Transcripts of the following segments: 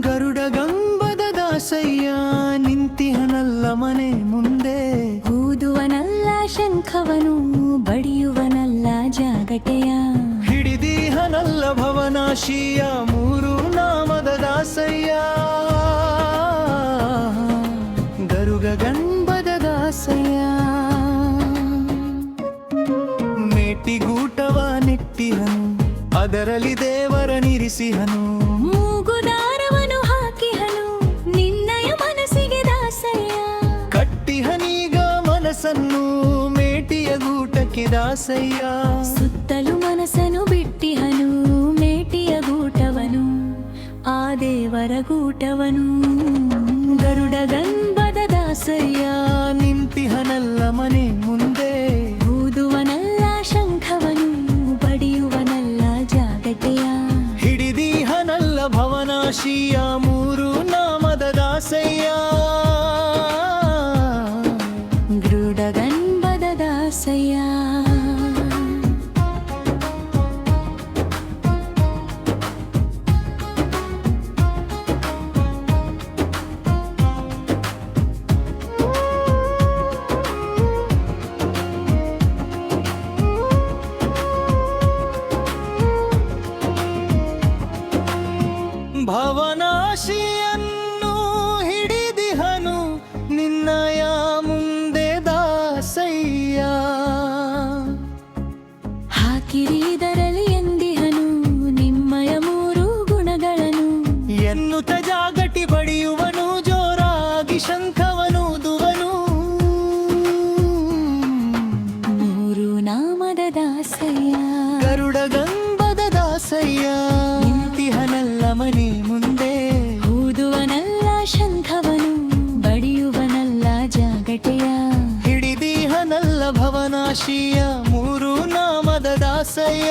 ಗರುಡ ಗರುಡಗಂಬದ ದಾಸಯ್ಯ ನಿಂತಿಹನಲ್ಲ ಮನೆ ಮುಂದೆ. ಊದುವನಲ್ಲ ಶಂಖವನು ಬಡಿಯುವನಲ್ಲ ಜಾಗಟೆಯ. ಹಿಡಿದೀಹನಲ್ಲ ಭವನಾಶಿಯ ಮೂರು ನಾಮದ ದಾಸಯ್ಯ. ಗರುಗ ಗಂಬದ ದಾಸಯ್ಯ. ಮೇಟಿಗೂಟವ ನೆಟ್ಟಿಹನು ಅದರಲ್ಲಿ ದೇವರ ನಿರಿಸಿಹನು. ಮನಸ್ಸನ್ನು ಮೇಟಿಯ ಗೂಟಕ್ಕೆ ದಾಸಯ್ಯ ಸುತ್ತಲೂ ಮನಸ್ಸನು ಬಿಟ್ಟಿಹನು ಮೇಟಿಯ ಗೂಟವನು ಆ ದೇವರ ಗೂಟವನು ಗರುಡ ಗಂಬದ ದಾಸಯ್ಯ ಭವನಾಶಿಯನ್ನು ಹಿಡಿದಿಹನು ನಿನ್ನಯ ಮುಂದೆ ದಾಸಯ್ಯ. ಹಾಕಿರಿದರಲ್ಲಿ ಎಂದಿಹನು ನಿಮ್ಮಯ ಮೂರು ಗುಣಗಳನ್ನು. ಎನ್ನುತ್ತ ಜಾಗಟಿ ಬಡಿಯುವನು ಜೋರಾಗಿ ಶಂಖವನು ದುವನು ಮೂರು ನಾಮದ ದಾಸಯ್ಯ. ಗರುಡ ಗಂಬದ ದಾಸಯ್ಯ. ಭವನಾಶಿಯ ಮೂರು ನಾಮದ ದಾಸಯ್ಯ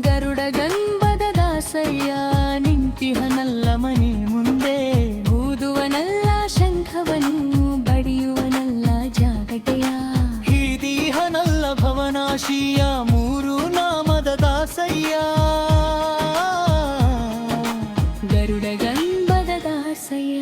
ಗರುಡ ಗಂಬದ ದಾಸಯ್ಯ ನಿಂತಿಹನಲ್ಲ ಮನೆ ಮುಂದೆ. ಊದುವನಲ್ಲ ಶಂಖವನು ಬಡಿಯುವನಲ್ಲ ಜಾಗಟೆಯ. ಹಿಡಿದೀಹನಲ್ಲ ಭವನಾಶಿಯ ಮೂರು ನಾಮದ ದಾಸಯ್ಯ. ಗರುಡ ಗಂಬದ ದಾಸಯ್ಯ.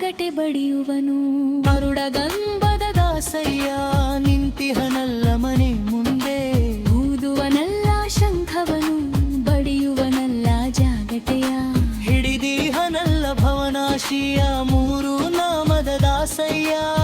ಹಗಟೆ ಬಡಿಯುವನು. ಮರುಡಗಂಬದ ದಾಸಯ್ಯ, ನಿಂತಿಹನಲ್ಲ ಮನೆ ಮುಂದೆ. ಊದುವನಲ್ಲ ಶಂಖವನು, ಬಡಿಯುವನಲ್ಲ ಜಾಗಟೆಯ ಹಿಡಿದೀಹನಲ್ಲ ಭವನಾಶಿಯ, ಮೂರು ನಾಮದ ದಾಸಯ್ಯ.